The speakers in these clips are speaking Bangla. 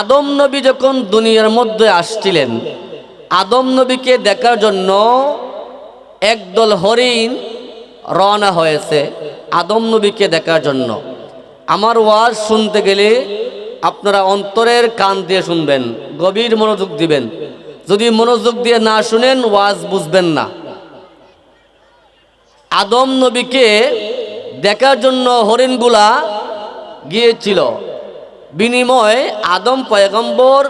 আদম নবী যখন দুনিয়ার মধ্যে আসছিলেন, আদম নবীকে দেখার জন্য একদল হরিণ রওনা হয়েছে আদম নবীকে দেখার জন্য। আমার ওয়াজ শুনতে গেলে আপনারা অন্তরের কান দিয়ে শুনবেন, গভীর মনোযোগ দিবেন। যদি মনোযোগ দিয়ে না শুনেন, ওয়াজ বুঝবেন না। আদম নবীকে দেখার জন্য হরিণগুলা গিয়েছিল। বিনিময় আদম পয়গম্বর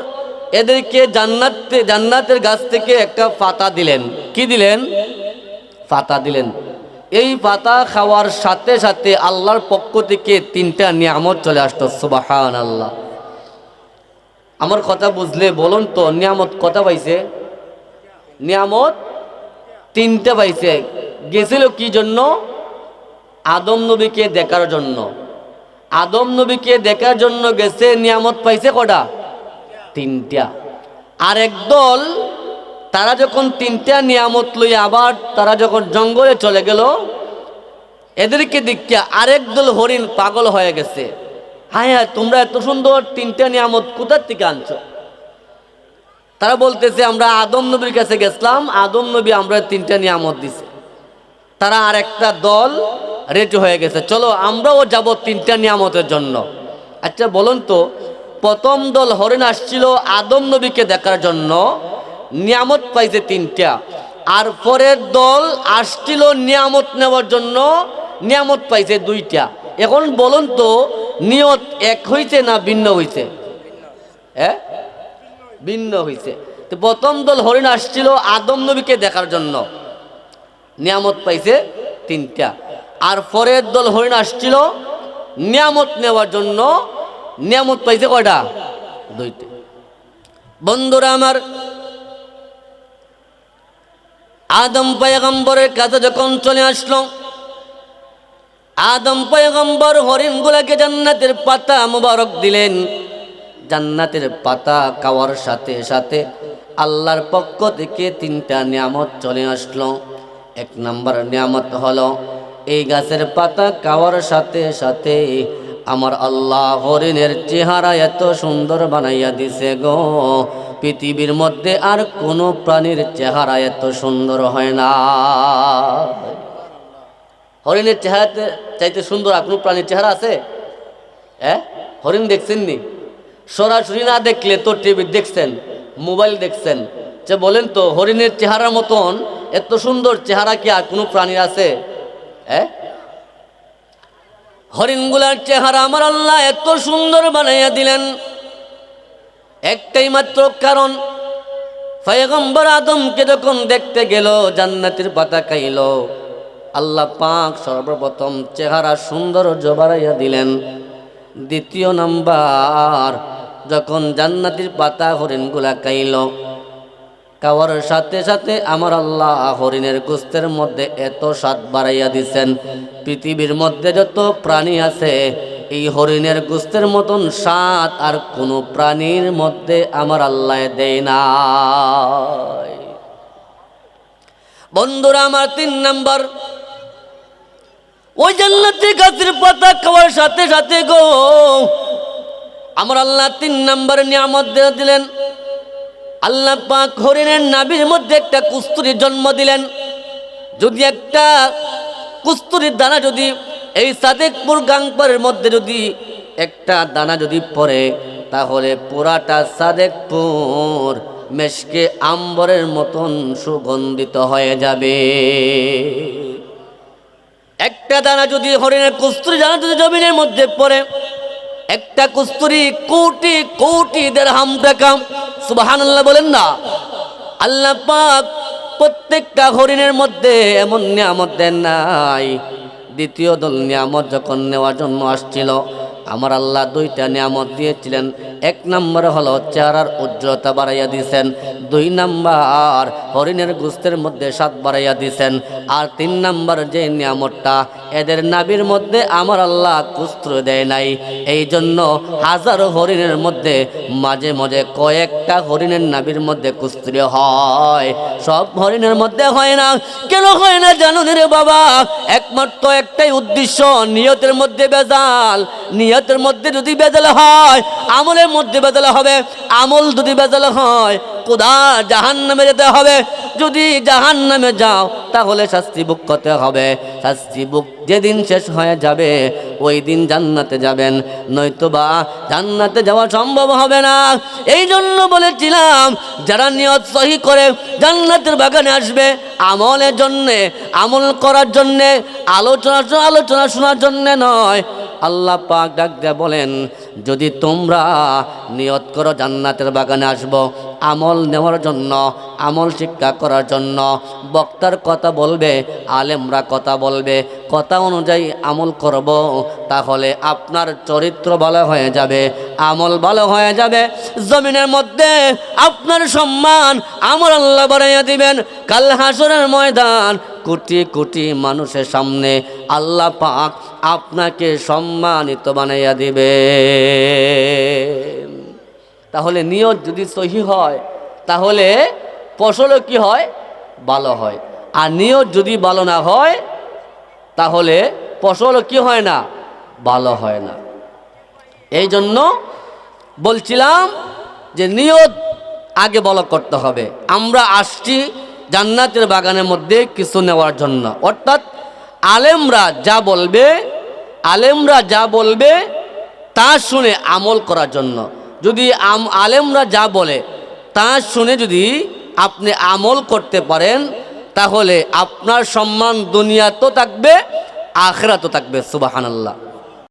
এদেরকে জান্নাতে, জান্নাতের গাছ থেকে একটা পাতা দিলেন। কি দিলেন? পাতা দিলেন। এই পাতা খাওয়ার সাথে সাথে আল্লাহর পক্ষ থেকে তিনটা নিয়ামত চলে আসতো সুবাহান আল্লাহ আমার কথা বুঝলে, বলুন তো, নিয়ামত কথা পাইছে? নিয়ামত তিনটা পাইছে। গেছিল কি জন্য? আদম নবীকে দেখার জন্য। আদম নবীকে দেখার জন্য গেছে, নিয়ামত পাইছে কটা? তিনটা। আর একদল তারা যখন তিনটা নিয়ামত লই আবার তারা যখন জঙ্গলে চলে গেল, এদেরকে দিকে আরেক দল হরিণ পাগল হয়ে গেছে। হ্যাঁ হ্যাঁ তোমরা এত সুন্দর তিনটা নিয়ামত কোথার থেকে আনছো? তারা বলতেছে, আমরা আদম নবীর কাছে গেছিলাম, আদম নবী আমরা তিনটা নিয়ামত দিছে। তারা আর একটা দল রেডি হয়ে গেছে। চলো, আমরাও যাব তিনটা নিয়ামতের জন্য। আচ্ছা বলুন তো, প্রথম দল হরিণ আসছিল আদম নবীকে দেখার জন্য। নিয়ামত পাইছে তিনটা। আর পরের দল আসছিল নিয়ামত নেওয়ার জন্য। নিয়ামত পাইছে দুইটা। এখন বলুন তো, নিয়ত এক হইছে না ভিন্ন হইছে? হ্যাঁ? ভিন্ন হইছে। তো প্রথম দল হরিণ আসছিল আদম নবীকে দেখার জন্য। নিয়ামত পাইছে তিনটা। আর পরের দল হরিণ আসছিল, নিয়ামত নেওয়ার জন্য। নিয়ামত পাইছে কয়টা? দুইটা। বন্ধুরা আমার, আদম পয়গম্বরের কাছে যখন চলে আসলো, আদম পয়গম্বর হরিণগুলাকে জান্নাতের পাতা মুবারক দিলেন। জান্নাতের পাতা খাওয়ার সাথে সাথে আল্লাহর পক্ষ থেকে তিনটা নিয়ামত চলে আসলো। এক নম্বর নিয়ামত হলো এই গাছের পাতা খাওয়ার সাথে সাথে আমার আল্লাহ হরিণের চেহারা এত সুন্দর বানাইয়া দিছে গো। পৃথিবীর মধ্যে আর কোনো প্রাণীর চেহারা এত সুন্দর হয় না। হরিণের চেহারাতে চাইতে সুন্দর আর কোনো প্রাণীর চেহারা আছে? হ্যাঁ হরিণ দেখছেন নি? সরাসরি না দেখলে তো টিভি দেখছেন, মোবাইল দেখছেন। যে বলেন তো, হরিণের চেহারার মতন এত সুন্দর চেহারা কি আর কোনো প্রাণীর আছে? হ্যাঁ হরিণগুলার চেহারা আমার আল্লাহ এত সুন্দর বানাইয়া দিলেন। একটাই মাত্র কারণ পয়গম্বর আদমকে যখন দেখতে গেল, জান্নাতের পাতা খাইল, আল্লাহ পাক সর্বপ্রথম চেহারা সুন্দর জবারাইয়া দিলেন। দ্বিতীয় নাম্বার, যখন জান্নাতির পাতা হরিণগুলা খাইল খাওয়ার সাথে সাথে আমার আল্লাহ হরিণের গোস্তের মধ্যে এত স্বাদ বাড়াইয়া দিছেন। পৃথিবীর মধ্যে যত প্রাণী আছে, এই হরিণের গোস্তের মতন স্বাদ আর কোনো প্রাণীর মধ্যে আমার আল্লাহ দেয় না বন্ধুরা, আমার তিন নাম্বার, ওই জান্নাতি গাছের পাতা খাওয়ার সাথে সাথে গো, আমার আল্লাহ তিন নাম্বার নিয়ামত দিলেন। আল্লাহ পাক হরিণের নাবির মধ্যে একটা কুস্তুরির জন্ম দিলেন। যদি একটা কুস্তুরির দানা যদি এই সাদেকপুর গাংপারের মধ্যে যদি একটা দানা যদি পড়ে, তাহলে পুরাটা সাদেকপুর মেশকে আম্বরের মতন সুগন্ধিত হয়ে যাবে। একটা দানা যদি হরিণের কুস্তুরি দানা যদি জমিনের মধ্যে পড়ে, একটা কুস্তুরি কোটি কোটি দেড়হাম টাকা সুবহানাল্লাহ বলেন না। আল্লাহ পাক প্রত্যেকটা হরিণের মধ্যে এমন নিয়ামত দেন নাই। দ্বিতীয় দল নিয়ামত যখন নেওয়ার জন্য আসছিল, আমার আল্লাহ দুইটা নিয়ামত দিয়েছিলেন। এক নম্বর হলো চেহারার উজ্জ্বলতা বাড়াইয়া দিয়েছেন। দুই নাম্বার হরিণের গোস্তের মধ্যে স্বাদ বাড়াইয়া দিয়েছেন আর তিন নাম্বার যে নিয়ামতটা, এদের নাবির মধ্যে আমার আল্লাহ কুস্ত্র দেয় নাই। এই জন্য হাজারো হরিণের মধ্যে, মাঝে মাঝে কয়েকটা হরিণের নাবির মধ্যে কুস্ত্রি হয়। সব হরিণের মধ্যে হয় না। কেন হয় না জানুন রে বাবা? একমাত্র একটাই উদ্দেশ্য, নিয়তের মধ্যে বেজাল নিয়ত নিয়তের মধ্যে যদি বেজাল হয়, আমলের মধ্যে বেদল হবে। আমল যদি বেজাল হয় কোদা জাহান নামে যেতে হবে। যদি জাহান নামে যাও, তাহলে শাস্তি বুক করতে হবে। শাস্তি বুক যেদিন শেষ হয়ে যাবে, ওই দিন জান্নাতে যাবেন। নয়তোবা জান্নাতে যাওয়া সম্ভব হবে না। এই জন্য বলেছিলাম, যারা নিয়ত সহি করে জান্নাতের বাগানে আসবে, আমলের জন্যে, আমল করার জন্যে, আলোচনা আলোচনা শোনার জন্যে নয় আল্লাহ পাক ডাক বলেন, যদি তোমরা নিয়ত করো জান্নাতের বাগানে আসব, আমল নেওয়ার জন্য, আমল শিক্ষা করার জন্য, বক্তার কথা বলবে, আলেমরা কথা বলবে, কথা অনুযায়ী আমল করব, তাহলে আপনার চরিত্র ভালো হয়ে যাবে, আমল ভালো হয়ে যাবে। জমিনের মধ্যে আপনার সম্মান আমল আল্লাহ বাড়াইয়া দিবেন। কাল হাসরের ময়দান কোটি কোটি মানুষের সামনে আল্লাহ পাক আপনাকে সম্মানিত বানাইয়া দিবে। তাহলে নিয়ত যদি সহি হয়, তাহলে ফসলও কি হয়? ভালো হয়। আর নিয়ত যদি ভালো না হয়, তাহলে ফসলও কি হয় না? ভালো হয় না। এই জন্য বলছিলাম যে নিয়ত আগে বলো করতে হবে। আমরা আসছি জান্নাতের বাগানের মধ্যে কিছু নেওয়ার জন্য। অর্থাৎ আলেমরা যা বলবে, আলেমরা যা বলবে, তা শুনে আমল করার জন্য। যদি আলেমরা যা বলে, তা শুনে যদি আপনি আমল করতে পারেন, তাহলে আপনার সম্মান দুনিয়া তো থাকবে আখেরা তো থাকবে সুবাহান আল্লাহ